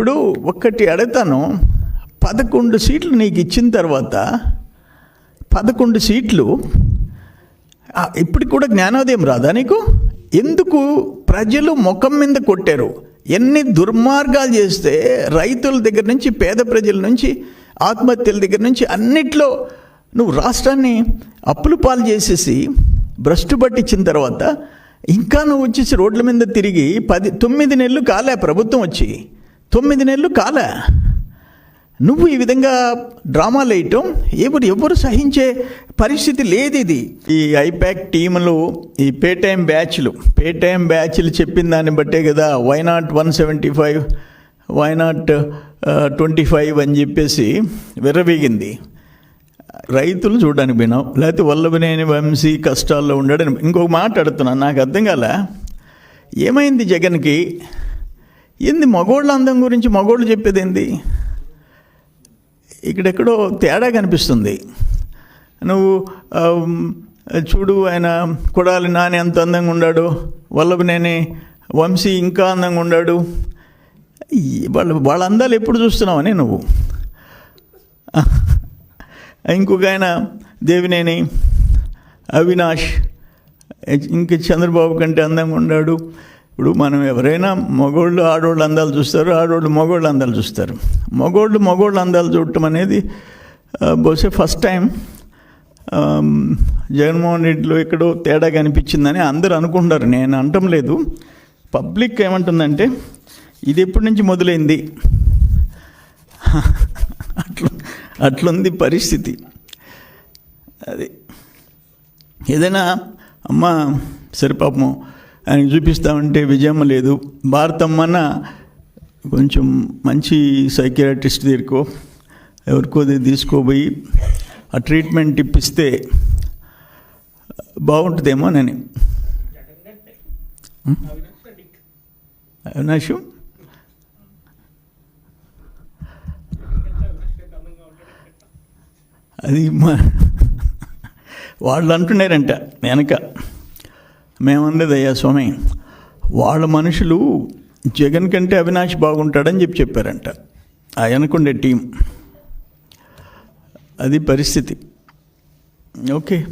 ఇప్పుడు ఒక్కటి అడుగుతాను. పదకొండు సీట్లు నీకు ఇచ్చిన తర్వాత పదకొండు సీట్లు ఇప్పుడు ఇప్పటికి కూడా జ్ఞానోదయం రాదా నీకు? ఎందుకు ప్రజలు ముఖం మీద కొట్టారు? ఎన్ని దుర్మార్గాలు చేస్తే రైతుల దగ్గర నుంచి పేద ప్రజల నుంచి ఆత్మహత్యల దగ్గర నుంచి అన్నిట్లో నువ్వు రాష్ట్రాన్ని అప్పులు పాలు చేసేసి భ్రష్టు పట్టించిన తర్వాత ఇంకా నువ్వు వచ్చేసి రోడ్ల మీద తిరిగి పది తొమ్మిది నెలలు కాలే ప్రభుత్వం వచ్చి. తొమ్మిది నెలలు కాలే. నువ్వు ఈ విధంగా డ్రామాలు వేయటం ఎవరు ఎవరు సహించే పరిస్థితి లేదు ఇది. ఈ ఐపాక్ టీములు ఈ పే టైం బ్యాచ్లు పే టైం బ్యాచ్లు చెప్పిన దాన్ని బట్టే కదా why not one seventy five why not twenty five అని చెప్పేసి విర్రవీగింది. రైతులు చూడడానికి పోయినావు లేకపోతే వల్లభనేని వంశీ కష్టాల్లో ఉండడని ఇంకొక మాట అడుగుతున్నాను నాకు అర్థం కాల. ఏమైంది జగన్కి? ఏంది మగోళ్ళ అందం గురించి మగోళ్ళు చెప్పేది ఏంది ఇక్కడెక్కడో తేడా కనిపిస్తుంది. నువ్వు చూడు ఆయన కొడాలి నాని ఎంత అందంగా ఉన్నాడు వల్లభనేని వంశీ ఇంకా అందంగా ఉన్నాడు వాళ్ళ వాళ్ళ అందాలు ఎప్పుడు చూస్తున్నావని నువ్వు? ఇంకొక ఆయన దేవినేని అవినాష్ ఇంక చంద్రబాబు కంటే అందంగా ఉన్నాడు ఇప్పుడు మనం ఎవరైనా మగోళ్ళు ఆడోళ్ళు అందాలు చూస్తారు ఆడోళ్ళు మగోళ్ళు అందాలు చూస్తారు. మగోళ్ళు మగోళ్ళు అందాలు చూడటం అనేది బహుశా ఫస్ట్ టైం జగన్మోహన్ రెడ్డిలో ఎక్కడో తేడా కనిపించిందని అందరూ అనుకుంటారు. నేను అనటం లేదు. పబ్లిక్ ఏమంటుందంటే ఇది ఎప్పటి నుంచి మొదలైంది? అట్లా అట్లుంది పరిస్థితి. అది. ఏదైనా అమ్మ సరిపాపము పాపము ఆయన చూపిస్తామంటే విజయమ్మ లేదు. భారతమ్మన్న కొంచెం మంచి సైకియాట్రిస్ట్ దగ్గరకో ఎవరికో తీసుకోపోయి ఆ ట్రీట్మెంట్ ఇప్పిస్తే బాగుంటుందేమో అని. అవినాషు? అది మా వాళ్ళు అంటున్నారంట వెనక. మేమన్నది అయ్యా స్వామి. వాళ్ళ మనుషులు జగన్ కంటే అవినాష్ బాగుంటాడని చెప్పి చెప్పారంట. ఆ వెనకుండే టీం. అది పరిస్థితి. ఓకే.